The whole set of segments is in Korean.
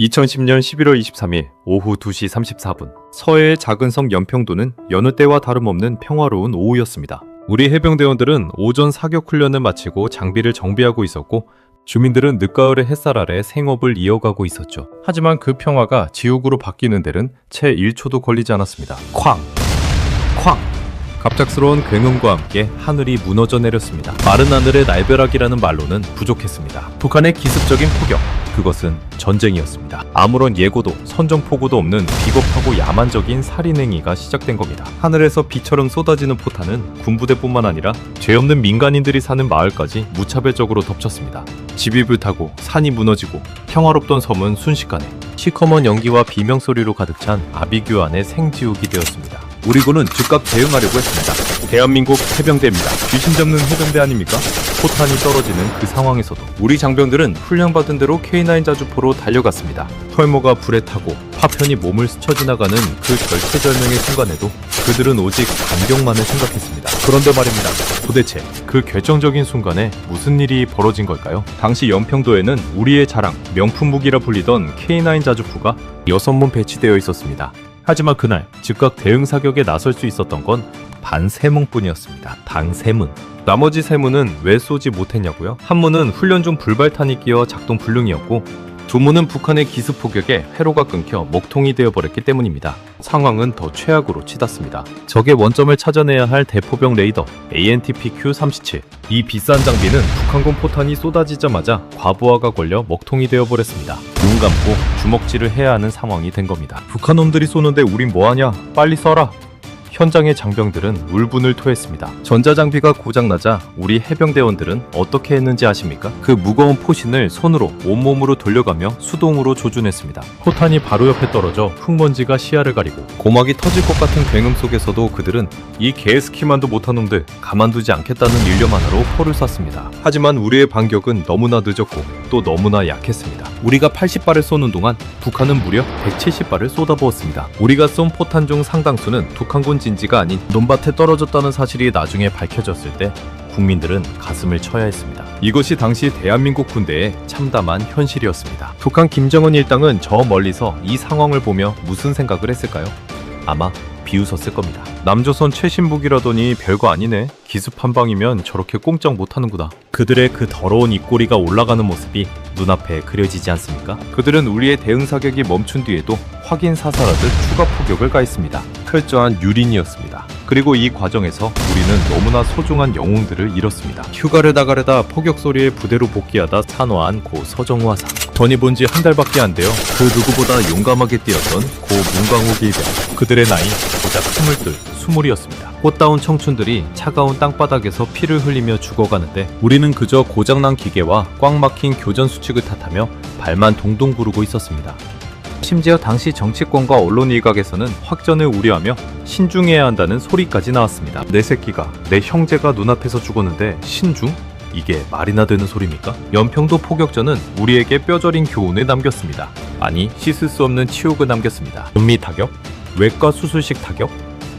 2010년 11월 23일 오후 2시 34분 서해의 작은 성 연평도는 여느 때와 다름없는 평화로운 오후였습니다. 우리 해병대원들은 오전 사격 훈련을 마치고 장비를 정비하고 있었고 주민들은 늦가을의 햇살 아래 생업을 이어가고 있었죠. 하지만 그 평화가 지옥으로 바뀌는 데는 채 1초도 걸리지 않았습니다. 쾅! 쾅! 갑작스러운 굉음과 함께 하늘이 무너져 내렸습니다. 마른 하늘의 날벼락이라는 말로는 부족했습니다. 북한의 기습적인 포격, 그것은 전쟁이었습니다. 아무런 예고도 선전포고도 없는 비겁하고 야만적인 살인행위가 시작된 겁니다. 하늘에서 비처럼 쏟아지는 포탄은 군부대뿐만 아니라 죄 없는 민간인들이 사는 마을까지 무차별적으로 덮쳤습니다. 집이 불타고 산이 무너지고 평화롭던 섬은 순식간에 시커먼 연기와 비명소리로 가득 찬 아비규 안의 생지옥이 되었습니다. 우리 군은 즉각 대응하려고 했습니다. 대한민국 해병대입니다. 귀신 잡는 해병대 아닙니까? 포탄이 떨어지는 그 상황에서도 우리 장병들은 훈련받은 대로 K9 자주포로 달려갔습니다. 털모가 불에 타고 파편이 몸을 스쳐 지나가는 그 절체절명의 순간에도 그들은 오직 반격만을 생각했습니다. 그런데 말입니다. 도대체 그 결정적인 순간에 무슨 일이 벌어진 걸까요? 당시 연평도에는 우리의 자랑, 명품 무기라 불리던 K9 자주포가 6문 배치되어 있었습니다. 하지만 그날 즉각 대응 사격에 나설 수 있었던 건 반세 문뿐이었습니다. 단세 문. 나머지 세 문은 왜 쏘지 못했냐고요? 한 문은 훈련 중 불발탄이 끼어 작동 불능이었고 두 문은 북한의 기습 포격에 회로가 끊겨 먹통이 되어버렸기 때문입니다. 상황은 더 최악으로 치닫습니다. 적의 원점을 찾아내야 할 대포병 레이더 ANTPQ-37. 이 비싼 장비는 북한군 포탄이 쏟아지자마자 과부하가 걸려 먹통이 되어버렸습니다. 눈 감고 주먹질을 해야 하는 상황이 된 겁니다. 북한 놈들이 쏘는데 우린 뭐하냐? 빨리 써라! 현장의 장병들은 울분을 토했습니다. 전자장비가 고장나자 우리 해병대원들은 어떻게 했는지 아십니까? 그 무거운 포신을 손으로 온몸으로 돌려가며 수동으로 조준했습니다. 포탄이 바로 옆에 떨어져 흙먼지가 시야를 가리고 고막이 터질 것 같은 굉음 속에서도 그들은 이 개스키만도 못한 놈들 가만두지 않겠다는 일념 하나로 포를 쐈습니다. 하지만 우리의 반격은 너무나 늦었고 또 너무나 약했습니다. 우리가 80발을 쏘는 동안 북한은 무려 170발을 쏟아부었습니다. 우리가 쏜 포탄 중 상당수는 북한군 진 지가 아닌 논밭에 떨어졌다는 사실이 나중에 밝혀졌을 때 국민들은 가슴을 쳐야 했습니다. 이것이 당시 대한민국 군대의 참담한 현실이었습니다. 북한 김정은 일당은 저 멀리서 이 상황을 보며 무슨 생각을 했을까요? 아마 비웃었을 겁니다. 남조선 최신 무기라더니 별거 아니네. 기습 한 방이면 저렇게 꼼짝 못하는구나. 그들의 그 더러운 입꼬리가 올라가는 모습이 눈앞에 그려지지 않습니까? 그들은 우리의 대응 사격이 멈춘 뒤에도 확인 사살하듯 추가 포격을 가했습니다. 철저한 유린이었습니다. 그리고 이 과정에서 우리는 너무나 소중한 영웅들을 잃었습니다. 휴가를 나가려다 포격 소리에 부대로 복귀하다 산화한 고 서정우 화상. 전이 본 지 한 달밖에 안 돼요. 그 누구보다 용감하게 뛰었던 고 문광호 기병. 그들의 나이 고작 스물둘, 스물이었습니다. 꽃다운 청춘들이 차가운 땅바닥에서 피를 흘리며 죽어가는데 우리는 그저 고장난 기계와 꽉 막힌 교전 수칙을 탓하며 발만 동동 구르고 있었습니다. 심지어 당시 정치권과 언론 일각에서는 확전을 우려하며 신중해야 한다는 소리까지 나왔습니다. 내 새끼가 내 형제가 눈앞에서 죽었는데 신중? 이게 말이나 되는 소리입니까? 연평도 포격전은 우리에게 뼈저린 교훈을 남겼습니다. 아니 씻을 수 없는 치욕을 남겼습니다. 은미 타격? 외과 수술식 타격?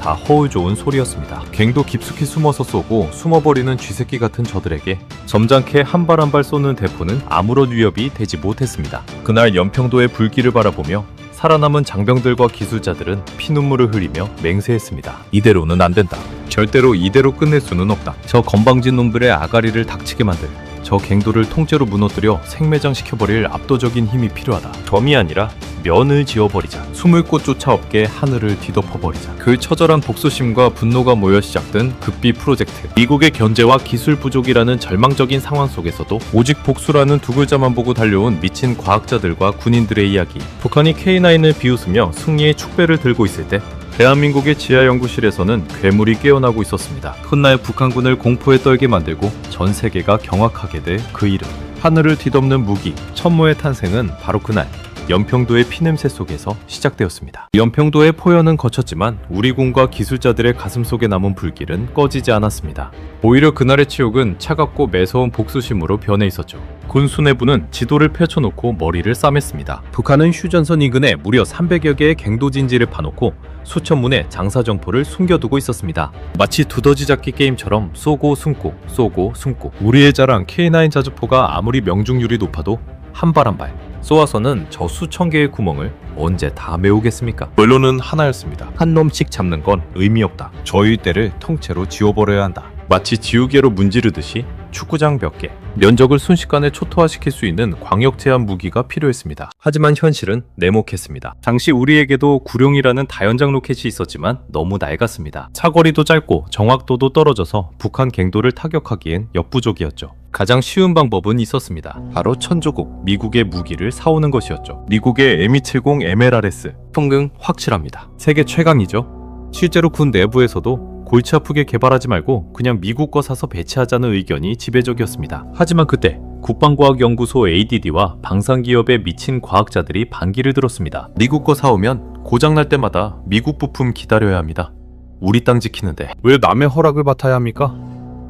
다 허울 좋은 소리였습니다. 갱도 깊숙이 숨어서 쏘고 숨어버리는 쥐새끼 같은 저들에게 점잖게 한 발 한 발 쏘는 대포는 아무런 위협이 되지 못했습니다. 그날 연평도의 불길을 바라보며 살아남은 장병들과 기술자들은 피눈물을 흘리며 맹세했습니다. 이대로는 안 된다. 절대로 이대로 끝낼 수는 없다. 저 건방진 놈들의 아가리를 닥치게 만들 저 갱도를 통째로 무너뜨려 생매장시켜버릴 압도적인 힘이 필요하다. 점이 아니라 면을 지어버리자. 숨을 곳조차 없게 하늘을 뒤덮어버리자. 그 처절한 복수심과 분노가 모여 시작된 극비 프로젝트. 미국의 견제와 기술 부족이라는 절망적인 상황 속에서도 오직 복수라는 두 글자만 보고 달려온 미친 과학자들과 군인들의 이야기. 북한이 K9을 비웃으며 승리의 축배를 들고 있을 때 대한민국의 지하 연구실에서는 괴물이 깨어나고 있었습니다. 훗날 북한군을 공포에 떨게 만들고 전 세계가 경악하게 될 그 이름. 하늘을 뒤덮는 무기, 천모의 탄생은 바로 그날 연평도의 피냄새 속에서 시작되었습니다. 연평도의 포연은 거쳤지만 우리 군과 기술자들의 가슴 속에 남은 불길은 꺼지지 않았습니다. 오히려 그날의 치욕은 차갑고 매서운 복수심으로 변해 있었죠. 군 수뇌부는 지도를 펼쳐놓고 머리를 싸맸습니다. 북한은 휴전선 인근에 무려 300여 개의 갱도 진지를 파놓고 수천 문의 장사정포를 숨겨두고 있었습니다. 마치 두더지 잡기 게임처럼 쏘고 숨고 쏘고 숨고 우리의 자랑 K9 자주포가 아무리 명중률이 높아도 한 발 한 발 쏘아서는 저 수천 개의 구멍을 언제 다 메우겠습니까? 결론은 하나였습니다. 한 놈씩 잡는 건 의미 없다. 저희 때를 통째로 지워버려야 한다. 마치 지우개로 문지르듯이 축구장 몇 개, 면적을 순식간에 초토화시킬 수 있는 광역 제한 무기가 필요했습니다. 하지만 현실은 내목했습니다. 당시 우리에게도 구룡이라는 다연장 로켓이 있었지만 너무 낡았습니다. 사거리도 짧고 정확도도 떨어져서 북한 갱도를 타격하기엔 역부족이었죠. 가장 쉬운 방법은 있었습니다. 바로 천조국, 미국의 무기를 사오는 것이었죠. 미국의 M270 MLRS, 평등 확실합니다. 세계 최강이죠. 실제로 군 내부에서도 골치 아프게 개발하지 말고 그냥 미국 거 사서 배치하자는 의견이 지배적이었습니다. 하지만 그때 국방과학연구소 ADD와 방산기업에 미친 과학자들이 반기를 들었습니다. 미국 거 사오면 고장날 때마다 미국 부품 기다려야 합니다. 우리 땅 지키는데 왜 남의 허락을 받아야 합니까?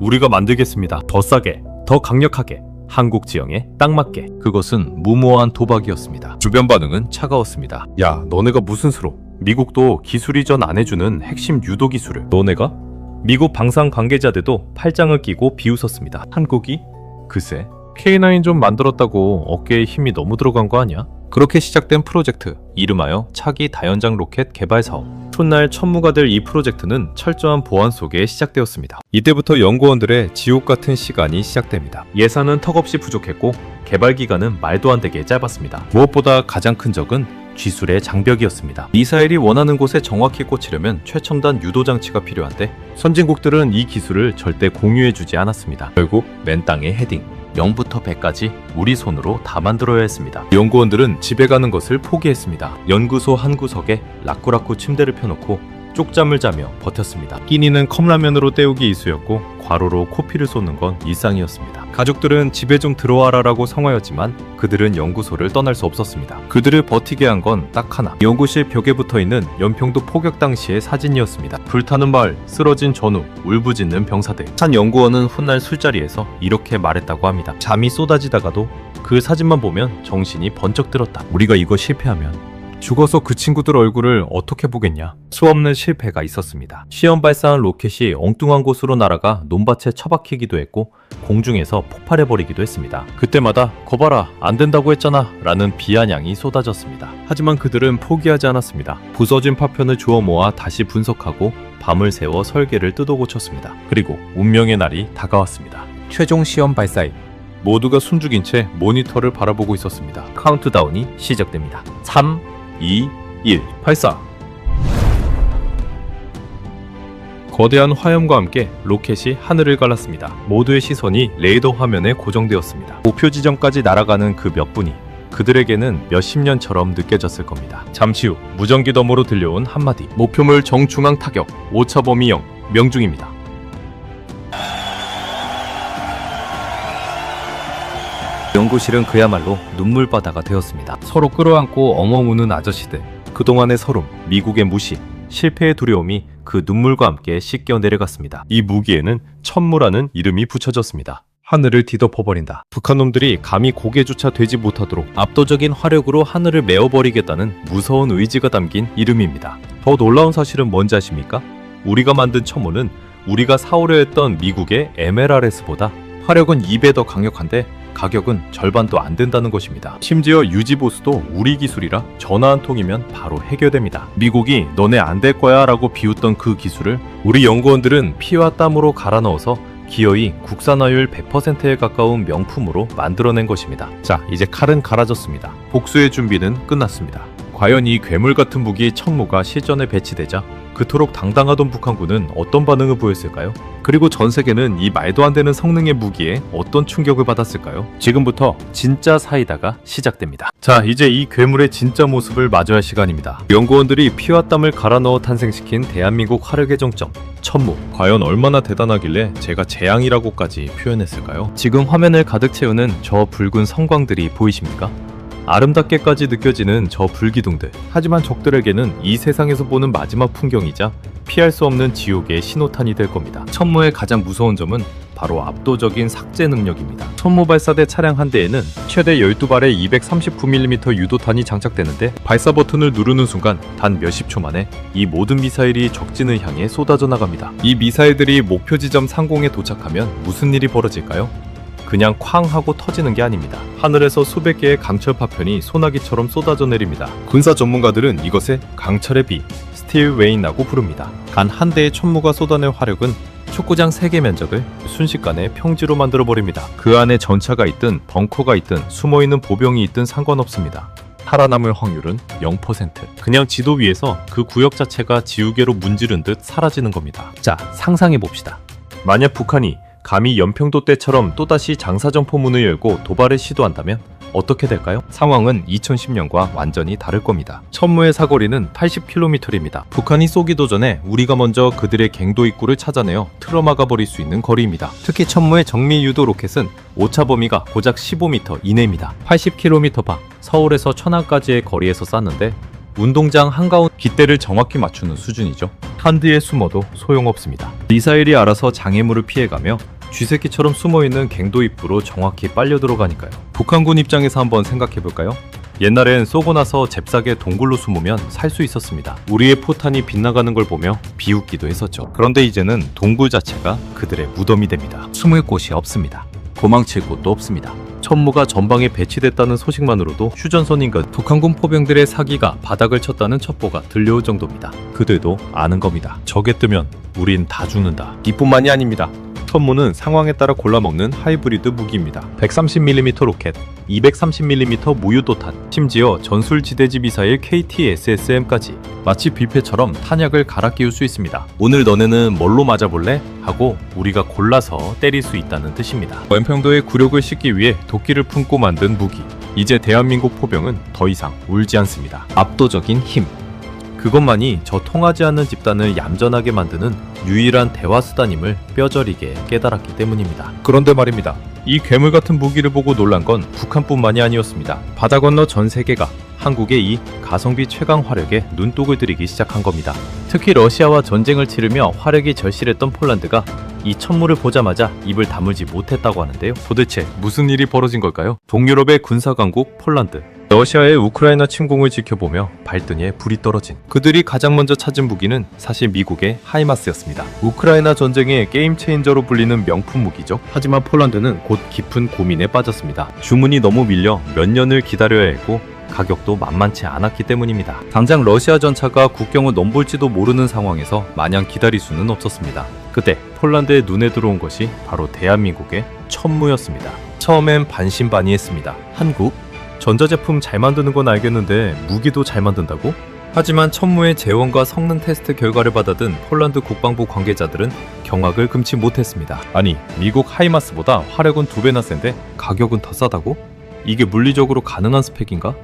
우리가 만들겠습니다. 더 싸게, 더 강력하게, 한국 지형에 딱 맞게. 그것은 무모한 도박이었습니다. 주변 반응은 차가웠습니다. 야, 너네가 무슨 수로? 미국도 기술 이전 안 해주는 핵심 유도 기술을. 너네가? 미국 방산 관계자들도 팔짱을 끼고 비웃었습니다. 한국이? 글쎄, K9 좀 만들었다고 어깨에 힘이 너무 들어간 거 아니야? 그렇게 시작된 프로젝트, 이름하여 차기 다연장 로켓 개발 사업. 훗날 천무가 될 이 프로젝트는 철저한 보안 속에 시작되었습니다. 이때부터 연구원들의 지옥 같은 시간이 시작됩니다. 예산은 턱없이 부족했고 개발 기간은 말도 안 되게 짧았습니다. 무엇보다 가장 큰 적은 기술의 장벽이었습니다. 미사일이 원하는 곳에 정확히 꽂히려면 최첨단 유도 장치가 필요한데 선진국들은 이 기술을 절대 공유해주지 않았습니다. 결국 맨 땅에 헤딩. 0부터 100까지 우리 손으로 다 만들어야 했습니다. 연구원들은 집에 가는 것을 포기했습니다. 연구소 한 구석에 라꾸라꾸 침대를 펴놓고 쪽잠을 자며 버텼습니다. 끼니는 컵라면으로 때우기 이수였고 과로로 코피를 쏟는 건 일상이었습니다. 가족들은 집에 좀 들어와라라고 성화였지만 그들은 연구소를 떠날 수 없었습니다. 그들을 버티게 한 건 딱 하나. 연구실 벽에 붙어 있는 연평도 포격 당시의 사진이었습니다. 불타는 말, 쓰러진 전우, 울부짖는 병사들. 한 연구원은 훗날 술자리에서 이렇게 말했다고 합니다. 잠이 쏟아지다가도 그 사진만 보면 정신이 번쩍 들었다. 우리가 이거 실패하면 죽어서 그 친구들 얼굴을 어떻게 보겠냐. 수없는 실패가 있었습니다. 시험 발사한 로켓이 엉뚱한 곳으로 날아가 논밭에 처박히기도 했고 공중에서 폭발해버리기도 했습니다. 그때마다 거봐라 안 된다고 했잖아 라는 비아냥이 쏟아졌습니다. 하지만 그들은 포기하지 않았습니다. 부서진 파편을 주워 모아 다시 분석하고 밤을 새워 설계를 뜯어 고쳤습니다. 그리고 운명의 날이 다가왔습니다. 최종 시험 발사일 모두가 숨죽인 채 모니터를 바라보고 있었습니다. 카운트다운이 시작됩니다. 3, 2, 1, 발사! 거대한 화염과 함께 로켓이 하늘을 갈랐습니다. 모두의 시선이 레이더 화면에 고정되었습니다. 목표 지점까지 날아가는 그 몇 분이 그들에게는 몇십 년처럼 느껴졌을 겁니다. 잠시 후 무전기 너머로 들려온 한마디. 목표물 정중앙 타격, 오차 범위 0, 명중입니다. 연구실은 그야말로 눈물바다가 되었습니다. 서로 끌어안고 엉엉 우는 아저씨들. 그동안의 서름, 미국의 무시, 실패의 두려움이 그 눈물과 함께 씻겨 내려갔습니다. 이 무기에는 천무라는 이름이 붙여졌습니다. 하늘을 뒤덮어버린다. 북한 놈들이 감히 고개조차 되지 못하도록 압도적인 화력으로 하늘을 메워버리겠다는 무서운 의지가 담긴 이름입니다. 더 놀라운 사실은 뭔지 아십니까? 우리가 만든 천무는 우리가 사오려 했던 미국의 MLRS보다 화력은 2배 더 강력한데 가격은 절반도 안 된다는 것입니다. 심지어 유지 보수도 우리 기술이라 전화 한 통이면 바로 해결됩니다. 미국이 너네 안 될 거야 라고 비웃던 그 기술을 우리 연구원들은 피와 땀으로 갈아 넣어서 기어이 국산화율 100%에 가까운 명품으로 만들어낸 것입니다. 자, 이제 칼은 갈아졌습니다. 복수의 준비는 끝났습니다. 과연 이 괴물 같은 무기 천무가 실전에 배치되자 그토록 당당하던 북한군은 어떤 반응을 보였을까요? 그리고 전 세계는 이 말도 안 되는 성능의 무기에 어떤 충격을 받았을까요? 지금부터 진짜 사이다가 시작됩니다. 자, 이제 이 괴물의 진짜 모습을 마주할 시간입니다. 연구원들이 피와 땀을 갈아 넣어 탄생시킨 대한민국 화력의 정점. 천무. 과연 얼마나 대단하길래 제가 재앙이라고까지 표현했을까요? 지금 화면을 가득 채우는 저 붉은 성광들이 보이십니까? 아름답게까지 느껴지는 저 불기둥들. 하지만 적들에게는 이 세상에서 보는 마지막 풍경이자 피할 수 없는 지옥의 신호탄이 될 겁니다. 천무의 가장 무서운 점은 바로 압도적인 삭제 능력입니다. 천무 발사대 차량 한 대에는 최대 12발의 239mm 유도탄이 장착되는데 발사 버튼을 누르는 순간 단 몇십 초 만에 이 모든 미사일이 적진을 향해 쏟아져 나갑니다. 이 미사일들이 목표 지점 상공에 도착하면 무슨 일이 벌어질까요? 그냥 쾅 하고 터지는 게 아닙니다. 하늘에서 수백 개의 강철 파편이 소나기처럼 쏟아져 내립니다. 군사 전문가들은 이것에 강철의 비, 스틸 웨인이라고 부릅니다. 단 한 대의 천무가 쏟아낼 화력은 축구장 3개 면적을 순식간에 평지로 만들어 버립니다. 그 안에 전차가 있든 벙커가 있든 숨어 있는 보병이 있든 상관없습니다. 살아남을 확률은 0%. 그냥 지도 위에서 그 구역 자체가 지우개로 문지른 듯 사라지는 겁니다. 자, 상상해 봅시다. 만약 북한이 감히 연평도 때처럼 또다시 장사정 포문을 열고 도발을 시도한다면 어떻게 될까요? 상황은 2010년과 완전히 다를 겁니다. 천무의 사거리는 80km입니다. 북한이 쏘기도 전에 우리가 먼저 그들의 갱도 입구를 찾아내어 틀어막아 버릴 수 있는 거리입니다. 특히 천무의 정밀 유도 로켓은 오차 범위가 고작 15m 이내입니다. 80km 밖 서울에서 천안까지의 거리에서 쐈는데 운동장 한가운 깃대를 정확히 맞추는 수준이죠. 한드에 숨어도 소용없습니다. 미사일이 알아서 장애물을 피해가며 쥐새끼처럼 숨어있는 갱도 입구로 정확히 빨려 들어가니까요. 북한군 입장에서 한번 생각해볼까요? 옛날엔 쏘고 나서 잽싸게 동굴로 숨으면 살 수 있었습니다. 우리의 포탄이 빗나가는 걸 보며 비웃기도 했었죠. 그런데 이제는 동굴 자체가 그들의 무덤이 됩니다. 숨을 곳이 없습니다. 도망칠 곳도 없습니다. 천무가 전방에 배치됐다는 소식만으로도 휴전선인가 북한군 포병들의 사기가 바닥을 쳤다는 첩보가 들려올 정도입니다. 그들도 아는 겁니다. 적에 뜨면 우린 다 죽는다. 이뿐만이 아닙니다. 천무는 상황에 따라 골라 먹는 하이브리드 무기입니다. 130mm 로켓, 230mm 무유도탄, 심지어 전술지대지 미사일 KT-SSM까지 마치 뷔페처럼 탄약을 갈아 끼울 수 있습니다. 오늘 너네는 뭘로 맞아볼래? 하고 우리가 골라서 때릴 수 있다는 뜻입니다. 연평도의 굴욕을 씻기 위해 도끼를 품고 만든 무기. 이제 대한민국 포병은 더 이상 울지 않습니다. 압도적인 힘. 그것만이 저 통하지 않는 집단을 얌전하게 만드는 유일한 대화 수단임을 뼈저리게 깨달았기 때문입니다. 그런데 말입니다. 이 괴물 같은 무기를 보고 놀란 건 북한뿐만이 아니었습니다. 바다 건너 전 세계가 한국의 이 가성비 최강 화력에 눈독을 들이기 시작한 겁니다. 특히 러시아와 전쟁을 치르며 화력이 절실했던 폴란드가 이 천물을 보자마자 입을 다물지 못했다고 하는데요. 도대체 무슨 일이 벌어진 걸까요? 동유럽의 군사 강국 폴란드. 러시아의 우크라이나 침공을 지켜보며 발등에 불이 떨어진 그들이 가장 먼저 찾은 무기는 사실 미국의 하이마스였습니다. 우크라이나 전쟁의 게임 체인저로 불리는 명품 무기죠. 하지만 폴란드는 곧 깊은 고민에 빠졌습니다. 주문이 너무 밀려 몇 년을 기다려야 했고 가격도 만만치 않았기 때문입니다. 당장 러시아 전차가 국경을 넘볼지도 모르는 상황에서 마냥 기다릴 수는 없었습니다. 그때 폴란드의 눈에 들어온 것이 바로 대한민국의 천무였습니다. 처음엔 반신반의했습니다. 한국? 전자제품 잘 만드는 건 알겠는데 무기도 잘 만든다고? 하지만 천무의 재원과 성능 테스트 결과를 받아든 폴란드 국방부 관계자들은 경악을 금치 못했습니다. 아니, 미국 하이마스보다 화력은 두 배나 센데 가격은 더 싸다고? 이게 물리적으로 가능한 스펙인가?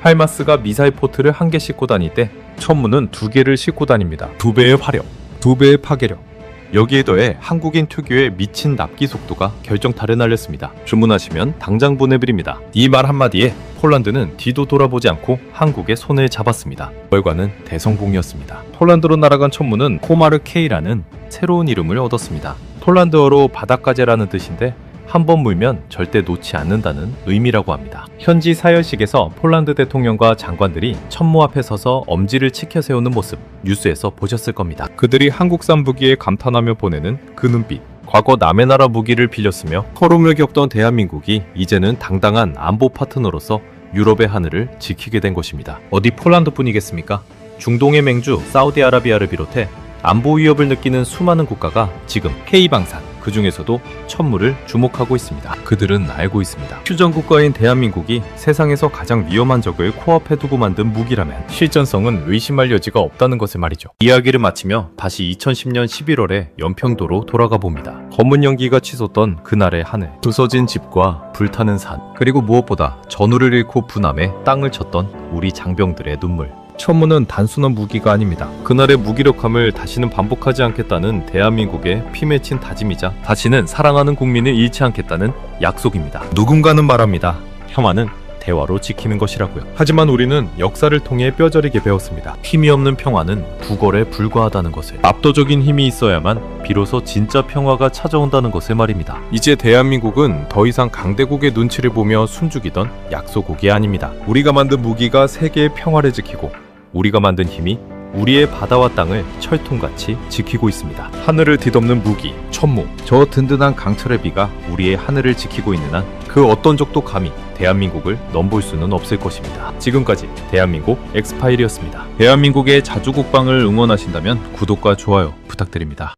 하이마스가 미사일 포트를 한 개 싣고 다닐 때 천무는 두 개를 싣고 다닙니다. 두 배의 화력, 두 배의 파괴력. 여기에 더해 한국인 특유의 미친 납기 속도가 결정타를 날렸습니다. 주문하시면 당장 보내드립니다. 이 말 한마디에 폴란드는 뒤도 돌아보지 않고 한국의 손을 잡았습니다. 결과는 대성공이었습니다. 폴란드로 날아간 천무는 코마르 K라는 새로운 이름을 얻었습니다. 폴란드어로 바닷가재라는 뜻인데 한 번 물면 절대 놓지 않는다는 의미라고 합니다. 현지 사열식에서 폴란드 대통령과 장관들이 천무 앞에 서서 엄지를 치켜 세우는 모습 뉴스에서 보셨을 겁니다. 그들이 한국산 무기에 감탄하며 보내는 그 눈빛. 과거 남의 나라 무기를 빌렸으며 허름을 겪던 대한민국이 이제는 당당한 안보 파트너로서 유럽의 하늘을 지키게 된 것입니다. 어디 폴란드뿐이겠습니까? 중동의 맹주 사우디아라비아를 비롯해 안보 위협을 느끼는 수많은 국가가 지금 K방산 그 중에서도 천무를 주목하고 있습니다. 그들은 알고 있습니다. 휴전 국가인 대한민국이 세상에서 가장 위험한 적을 코앞에 두고 만든 무기라면 실전성은 의심할 여지가 없다는 것을 말이죠. 이야기를 마치며 다시 2010년 11월에 연평도로 돌아가 봅니다. 검은 연기가 치솟던 그날의 하늘, 부서진 집과 불타는 산, 그리고 무엇보다 전우를 잃고 분함에 땅을 쳤던 우리 장병들의 눈물. 천무는 단순한 무기가 아닙니다. 그날의 무기력함을 다시는 반복하지 않겠다는 대한민국의 피 맺힌 다짐이자 다시는 사랑하는 국민을 잃지 않겠다는 약속입니다. 누군가는 말합니다. 혐한은 대화로 지키는 것이라고요. 하지만 우리는 역사를 통해 뼈저리게 배웠습니다. 힘이 없는 평화는 구걸에 불과하다는 것을. 압도적인 힘이 있어야만 비로소 진짜 평화가 찾아온다는 것을 말입니다. 이제 대한민국은 더 이상 강대국의 눈치를 보며 숨죽이던 약소국이 아닙니다. 우리가 만든 무기가 세계의 평화를 지키고 우리가 만든 힘이 우리의 바다와 땅을 철통같이 지키고 있습니다. 하늘을 뒤덮는 무기, 천무. 저 든든한 강철의 비가 우리의 하늘을 지키고 있는 한 그 어떤 적도 감히 대한민국을 넘볼 수는 없을 것입니다. 지금까지 대한민국 엑스파일이었습니다. 대한민국의 자주국방을 응원하신다면 구독과 좋아요 부탁드립니다.